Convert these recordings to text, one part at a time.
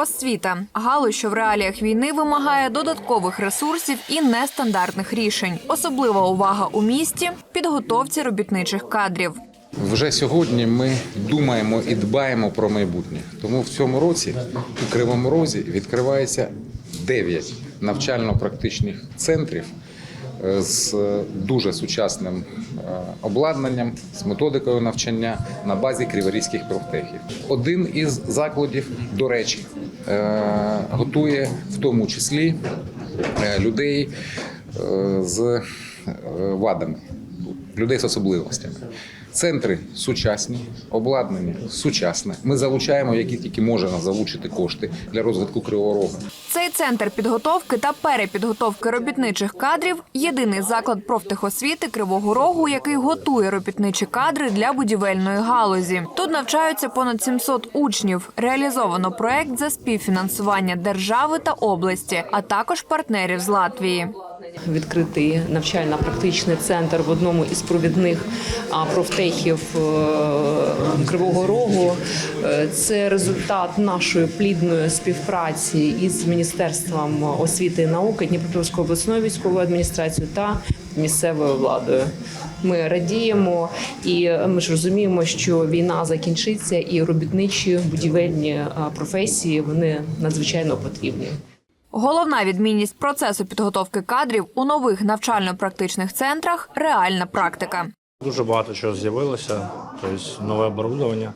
Освіта галузь, що в реаліях війни вимагає додаткових ресурсів і нестандартних рішень. Особлива увага у місті підготовці робітничих кадрів. Вже сьогодні ми думаємо і дбаємо про майбутнє. Тому в цьому році у Кривому Розі відкривається 9 навчально-практичних центрів е, з дуже сучасним е, обладнанням, з методикою навчання на базі криворізьких профтехів. Один із закладів, до речі, готує в тому числі е, людей е, з е, вадами людей з особливостями. Центри сучасні, обладнання сучасне. Ми залучаємо, які тільки можемо залучити кошти для розвитку Кривого Рогу. Цей центр підготовки та перепідготовки робітничих кадрів єдиний заклад профтехосвіти Кривого Рогу, який готує робітничі кадри для будівельної галузі. Тут навчаються понад 700 учнів. Реалізовано проект за співфінансування держави та області, а також партнерів з Латвії. Відкритий навчально-практичний центр в одному із провідних профтехів е, Кривого Рогу. Е, Це результат нашої плідної співпраці із Міністерством освіти і науки Дніпропетровської обласної військової адміністрації та місцевою владою. Ми радіємо і ми ж розуміємо, що війна закінчиться, і робітничі будівельні професії вони надзвичайно потрібні. Головна відмінність процесу підготовки кадрів у нових навчально-практичних центрах реальна практика. Дуже багато чого з'явилося, тобто нове оборудовання,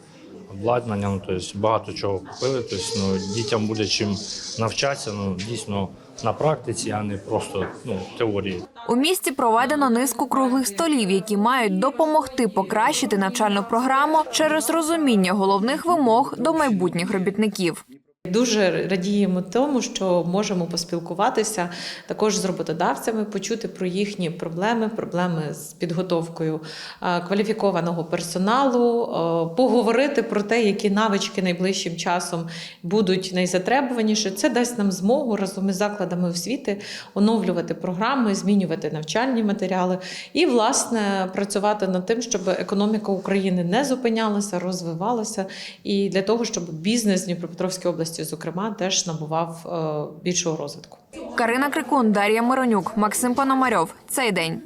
обладнання, ну, тобто багато чого купили. Тобто, ну, дітям буде чим навчатися, ну, дійсно на практиці, а не просто ну, теорії. У місті проведено низку круглих столів, які мають допомогти покращити навчальну програму через розуміння головних вимог до майбутніх робітників. Дуже радіємо тому, що можемо поспілкуватися також з роботодавцями, почути про їхні проблеми, проблеми з підготовкою е, кваліфікованого персоналу, е, поговорити про те, які навички найближчим часом будуть найзатребуваніше. Це дасть нам змогу разом із закладами освіти оновлювати програми, змінювати навчальні матеріали і, власне, працювати над тим, щоб економіка України не зупинялася, розвивалася, і для того, щоб бізнес Дніпропетровської області, зокрема, теж набував е, більшого розвитку. Карина Крикун, Дар'я Миронюк, Максим Пономарьов. Цей день.